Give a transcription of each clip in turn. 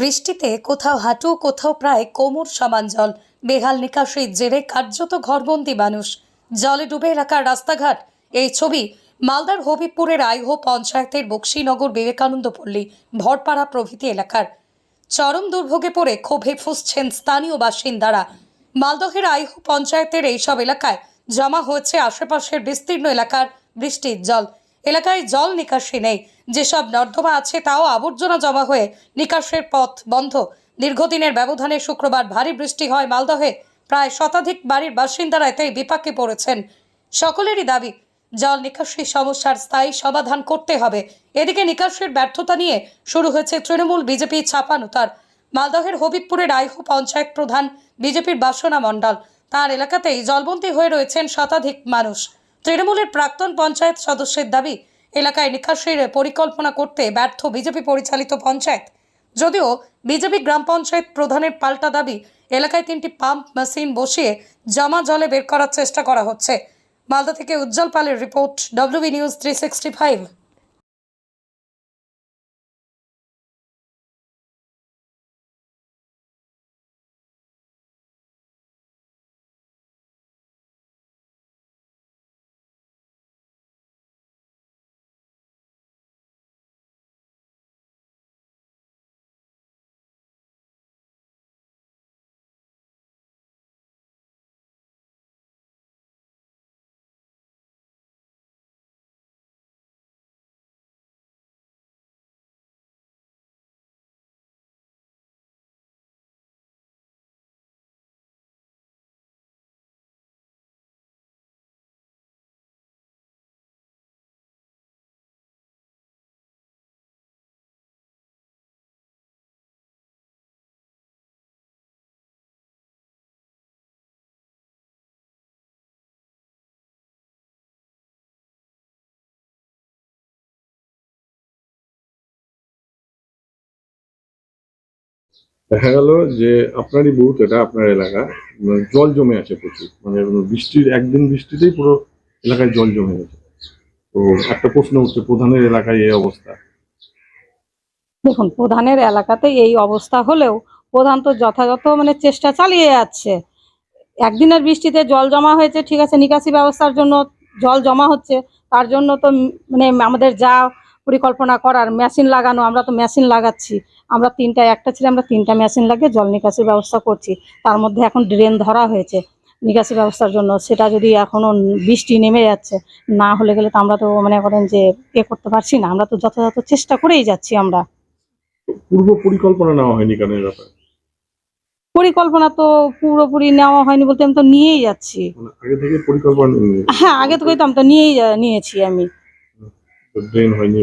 বৃষ্টিতে কোথাও হাঁটু, কোথাও প্রায় কোমর সমান জল। বেহাল নিকাশির জেরে কার্যত ঘরবন্দি মানুষ। জলে ডুবে এলাকার রাস্তাঘাট। এই ছবি মালদার হবিবপুরের আইহো পঞ্চায়েতের বক্সিনগর বিবেকানন্দ পল্লী ভরপাড়া প্রভৃতি এলাকার। চরম দুর্ভোগে পড়ে ক্ষোভে ফুসছেন স্থানীয় বাসিন্দারা। মালদহের আইহো পঞ্চায়েতের এইসব এলাকায় জমা হয়েছে আশেপাশের বিস্তীর্ণ এলাকার বৃষ্টির জল। এলাকায় জল নিকাশি নেই। যেসব নর্দমা আছে, তাও আবর্জনা জমা হয়ে নিকাশের পথ বন্ধ। দীর্ঘদিনের ব্যবধানে শুক্রবার ভারী বৃষ্টি হয় মালদহে। প্রায় শতাধিক বাড়ির বাসিন্দারা এতেই বিপাকে পড়েছেন। সকলেরই দাবি, জল নিকাশি সমস্যার স্থায়ী সমাধান করতে হবে। এদিকে নিকাশের ব্যর্থতা নিয়ে শুরু হয়েছে তৃণমূল বিজেপি ছাপানো তার। মালদহের হবিবপুরের আইহো পঞ্চায়েত প্রধান বিজেপির বাসনা মণ্ডল। তার এলাকাতেই জলবন্দী হয়ে রয়েছেন শতাধিক মানুষ। তৃণমূলের প্রাক্তন পঞ্চায়েত সদস্যের দাবি, এলাকায় নিকাশের পরিকল্পনা করতে ব্যর্থ বিজেপি পরিচালিত পঞ্চায়েত। যদিও বিজেপি গ্রাম পঞ্চায়েত প্রধানের পাল্টা দাবি, এলাকায় তিনটি পাম্প মেশিন বসিয়ে জমা জলে বের করার চেষ্টা করা হচ্ছে। মালদা থেকে উজ্জ্বল পালের report WB news three sixty five দেখা গেল যে আপনারই বুথ এটা আপনার এলাকা মানে জল জমে আছে প্রচুর। মানে বৃষ্টির, একদিন বৃষ্টিতেই পুরো এলাকায় জল জমে গেছে। তো একটা প্রশ্ন উঠছে, প্রধানের এলাকায় এই অবস্থা? দেখুন, প্রধানের এলাকাতে এই অবস্থা হলেও প্রধান তো যথাযথ মানে চেষ্টা চালিয়ে যাচ্ছে। একদিনের বৃষ্টিতে জল জমা হয়েছে, ঠিক আছে, নিকাশি ব্যবস্থার জন্য জল জমা হচ্ছে, তার জন্য তো মানে আমাদের যা পরিকল্পনা করার, মেশিন লাগানো, আমরা তো মেশিন লাগাচ্ছি। আমরা তিনটা একটা ছিল আমরা তিনটা মেশিন লাগিয়ে জল নিকাশির ব্যবস্থা করছি। তার মধ্যে এখন ড্রেন ধরা হয়েছে নিকাশি ব্যবস্থার জন্য। সেটা যদি এখনও বৃষ্টি নেমে যাচ্ছে না হলে গেলে তো আমরা তো মনে করেন যে এ করতে পারছি না। আমরা তো যথাযথ চেষ্টা করেই যাচ্ছি আমরা। পূর্ব পরিকল্পনা নেওয়া হয়নি কেন ব্যাপারে? পরিকল্পনা তো পুরোপুরি নেওয়া হয়নি বলতে আমি তো নিয়েই যাচ্ছি। মানে আগে থেকে পরিকল্পনা হ্যাঁ আগে তো তো নিয়েই নিয়েছি আমি। ড্রেন হয়নি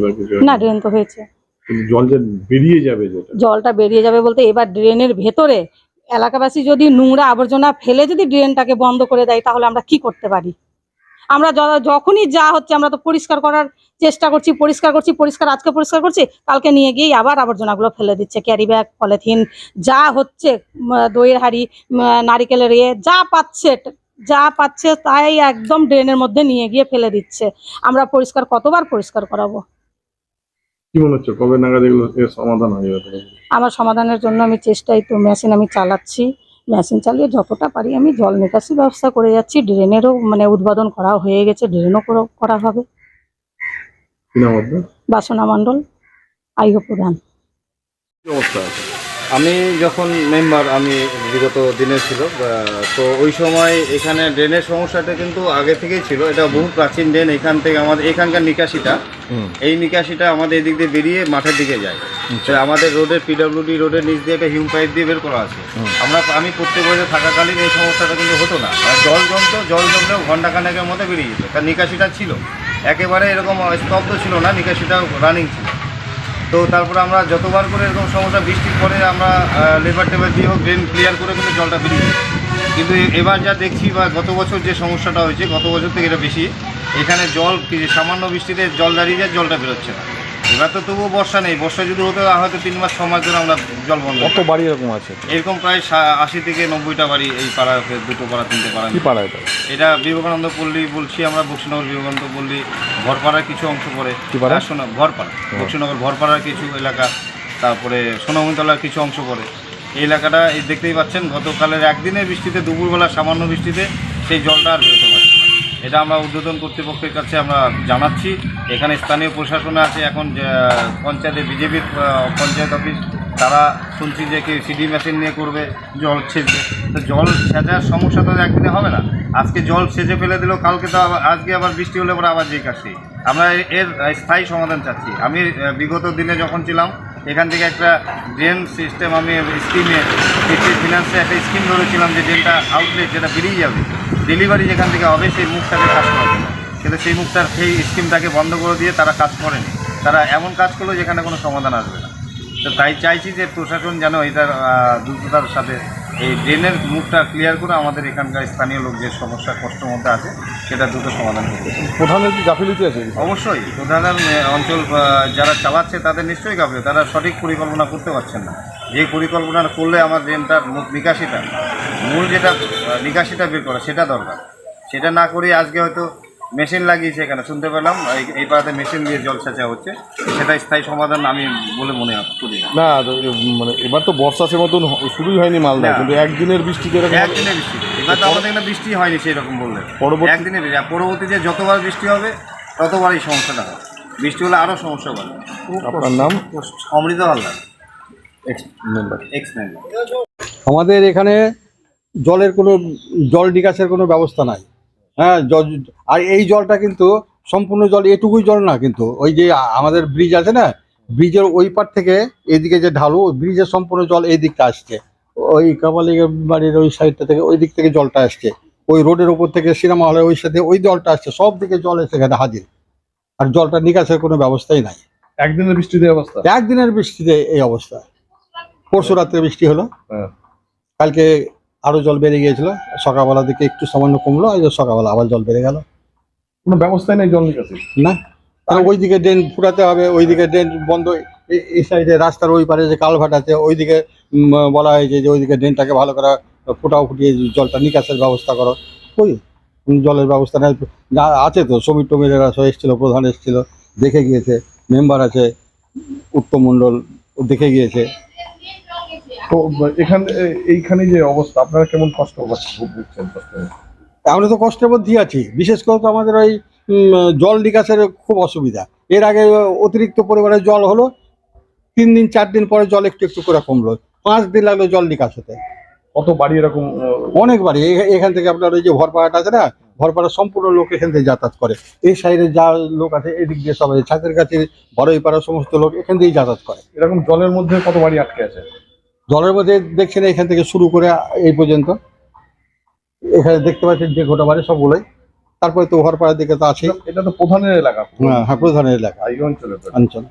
না ড্রেন তো হয়েছে। জলটা বেরিয়ে যাবে বলতে এবার ড্রেনের ভেতরে এলাকাবাসী যদি নোংরা আবর্জনা ফেলে যদি ড্রেনটাকে বন্ধ করে দেয়, তাহলে আমরা কি করতে পারি? আমরা যখনই যা হচ্ছে আমরা তো পরিষ্কার করার চেষ্টা করছি, পরিষ্কার করছি, পরিষ্কার আজকে পরিষ্কার করছি, কালকে নিয়ে গিয়ে আবার আবর্জনাগুলো ফেলে দিচ্ছে। ক্যারি ব্যাগ, পলিথিন, যা হচ্ছে দইয়ের হাড়ি নারিকেলের ইয়ে যা পাচ্ছে যা পাচ্ছে তাই একদম ড্রেনের মধ্যে নিয়ে গিয়ে ফেলে দিচ্ছে। আমরা পরিষ্কার, কতবার পরিষ্কার করাবো? কি মনে হচ্ছে? কবে নাগাদ এগুলো এর সমাধান হয়ে যাবে আমার সমাধানের জন্য আমি চেষ্টাই তো মেশিন আমি চালাচ্ছি। মেশিন চালিয়ে যতটা পারি আমি জল নিকাশি ব্যবস্থা করে যাচ্ছি। ড্রেনেরও মানে উদ্বোধন করা হয়ে গেছে ড্রেনও করা- করা হবে। বাসনা মণ্ডল আইহ প্রধান। অবস্থা আমি যখন মেম্বার আমি বিগত দিনে ছিল তো ওই সময় এখানে ড্রেনের সমস্যাটা কিন্তু আগে থেকেই ছিল। এটা বহু প্রাচীন ড্রেন এখান থেকে আমাদের এখানকার নিকাশিটা এই নিকাশিটা আমাদের এদিক দিয়ে বেরিয়ে মাঠের দিকে যায়। তো আমাদের রোডের পিডব্লিউডি রোডের নিচ দিয়ে একটা হিউম পাইপ দিয়ে বের করা আছে। আমরা আমি প্রত্যেক বছর থাকাকালীন এই সমস্যাটা কিন্তু হতো না। আর জল জমতো জল জমলেও ঘণ্টা খানেকের মধ্যে বেরিয়ে যেত। তার নিকাশিটা ছিল। একেবারে এরকম স্তব্ধ ছিল না নিকাশিটা রানিং ছিল। তো তারপরে আমরা যতবার করে এরকম সমস্যা, বৃষ্টির পরে আমরা লেবার টেবার দিয়ে হোক ড্রেন ক্লিয়ার করে কিন্তু জলটা বেরিয়ে কিন্তু এবার যা দেখছি বা গত বছর যে সমস্যাটা হয়েছে, গত বছর থেকে এটা বেশি। এখানে জল সামান্য বৃষ্টিতে জল দাঁড়িয়ে যায়, জলটা বেরোচ্ছে না। এবার তো তবুও বর্ষা নেই। বর্ষা যদি হতো হয়তো তিন মাস ছ মাস ধরে আমরা জল বন্ধ কত বাড়ি এরকম আছে? এরকম প্রায় সা- আশি থেকে নব্বইটা বাড়ি এই পাড়া দুটো পাড়া তিনটে পাড়া কি পাড়া এটা? এটা বিবেকানন্দ পল্লী বলছি আমরা বক্সিনগর বিবেকানন্দ পল্লী। ভরপাড়ার কিছু অংশ পড়ে? আর ভরপাড়া বক্সিনগর ভরপাড়ার কিছু এলাকা তারপরে সোনামতলার কিছু অংশ পড়ে। এই এলাকাটা এই দেখতেই পাচ্ছেন গতকালের একদিনের বৃষ্টিতে দুপুরবেলা সামান্য বৃষ্টিতে সেই জলটা আর বেরোতে পারছে। এটা আমরা উদ্বোধন কর্তৃপক্ষের কাছে আমরা জানাচ্ছি। এখানে স্থানীয় প্রশাসনে আছে, এখন পঞ্চায়েতে বিজেপির পঞ্চায়েত অফিস, তারা শুনছি যে কি সিডি মেশিন নিয়ে করবে, জল ছেঁচবে। তো জল ছেঁচার সমস্যা তো একদিনে হবে না। আজকে জল সেচে ফেলে দিল, কালকে তো আজকে আবার বৃষ্টি হলে পরে আবার যে কাশি। আমরা এর স্থায়ী সমাধান চাচ্ছি। আমি বিগত দিনে যখন ছিলাম, এখান থেকে একটা ড্রেন সিস্টেম আমি স্কিমে ফিনান্সে একটা স্কিম ধরেছিলাম যে ড্রেনটা আউটলেট যেটা বেরিয়ে যাবে। ডেলিভারি যেখান থেকে হবে, সেই মুখটাকে কাজ করা। কিন্তু সেই মুখটার সেই স্কিমটাকে বন্ধ করে দিয়ে তারা কাজ করেনি। তারা এমন কাজ করল যেখানে কোনো সমাধান আসবে না। তো তাই চাইছি যে প্রশাসন যেন এটার দ্রুততার সাথে এই ড্রেনের মুখটা ক্লিয়ার করে আমাদের এখানকার স্থানীয় লোক যে সমস্যা কষ্টের মধ্যে আছে সেটা দ্রুত সমাধান করতে প্রধানের কি গাফিলিতি আছে? অবশ্যই। প্রধানের অঞ্চল যারা চালাচ্ছে তাদের নিশ্চয়ই গাফলে তারা সঠিক পরিকল্পনা করতে পারছেন না। যে পরিকল্পনা করলে আমার ড্রেনটার মূল নিকাশিটা মূল যেটা নিকাশিটা বের করা সেটা দরকার। সেটা না করে আজকে হয়তো মেশিন লাগিয়েছে এখানে শুনতে পেলাম। এই- এই পাড়াতে মেশিন দিয়ে জল সেচা হচ্ছে। সেটা স্থায়ী সমাধান আমি বলে মনে করি না। না মানে এবার তো বর্ষার মতন শুরুই হয়নি মালদা। কিন্তু একদিনের বৃষ্টিতে এরকম একদিনে বৃষ্টি। এবার তো আমাদের এখানে বৃষ্টি হয়নি সেই রকম বললে। পরবর্তী- একদিনে বৃষ্টি। পরবর্তী যে যতবার বৃষ্টি হবে ততবার এই সমস্যাটা হবে। বৃষ্টি হলে আরও সমস্যা হবে। আপনার নাম? Amrit Haldar. Ex member ex member আমাদের এখানে জলের কোনো জল নিকাশের কোনো ব্যবস্থা নাই। হ্যাঁ জল আর এই জলটা কিন্তু সম্পূর্ণ জল এটুকুই জল না কিন্তু ওই যে আমাদের ব্রিজ আছে না ব্রিজের ওই পার থেকে এদিকে যে ঢালু ব্রিজের সম্পূর্ণ জল এই দিকটা আসছে। ওই কামালি বাড়ির ওই সাইডটা থেকে ওই দিক থেকে জলটা আসছে। ওই রোডের ওপর থেকে সিনেমা হলের ওই সাথে ওই জলটা আসছে সব দিকে জল এসে এখানে হাজির। আর জলটা নিকাশের কোনো ব্যবস্থাই নাই। একদিনের বৃষ্টিতে অবস্থা? একদিনের বৃষ্টিতে এই অবস্থা। পরশু রাত্রে বৃষ্টি হলো। হ্যাঁ। কালকে আরও জল বেড়ে গিয়েছিল। সকালবেলা দিকে একটু সামান্য কমলো এই যে সকালবেলা আবার জল বেড়ে গেল। কোনো ব্যবস্থাই নেই জল নিকাশি? না। কারণ ওইদিকে ড্রেন ফুটাতে হবে ওইদিকে ড্রেন বন্ধ এই- সাইডে রাস্তার ওই পারে যে কালভাট আছে ওইদিকে বলা হয়েছে যে ওইদিকে ড্রেনটাকে ভালো করে ফুটাও ফুটিয়ে জলটা নিকাশের ব্যবস্থা করো। ওই জলের ব্যবস্থা নেই। আছে তো সমীর টমিরেরা সব এসেছিল প্রধান এসেছিল দেখে গিয়েছে মেম্বার আছে উত্তম মণ্ডল ও দেখে গিয়েছে। তো এখানে এইখানে যে অবস্থা আপনারা কেমন কষ্ট পাচ্ছেন? ভুগছেন আমরা তো কষ্টের মধ্যেই আছি। বিশেষ করে তো আমাদের ওই উম, জল নিকাশের খুব অসুবিধা। এর আগে অতিরিক্ত পরিমাণে জল হলো তিন দিন চার দিন পরে জল একটু একটু করে কমলো। পাঁচ দিন লাগল জল নিকাশ হতে। কত বাড়ি এরকম অনেক বাড়ি। এখান থেকে আপনার ওই যে ভরপাড়াটা আছে না ভরপাড়া সম্পূর্ণ লোক এখান থেকে যাতায়াত করে। এই সাইডে যা লোক আছে এদিক দিয়ে সবাই ছাদের কাছে বড়ই পাড়ার সমস্ত লোক এখান দিয়েই যাতায়াত করে। এরকম জলের মধ্যে কত বাড়ি আটকে আছে? জলের মধ্যে দেখছেন এখান থেকে শুরু করে এই পর্যন্ত। এখানে দেখতে পাচ্ছেন যে ঘোটা বাড়ি সবগুলোই। তারপরে তো ঘরপাড়ার দিকে তো আছে এটা তো প্রধানের এলাকা। হ্যাঁ হ্যাঁ প্রধানের এলাকা। এই অঞ্চলে অঞ্চল।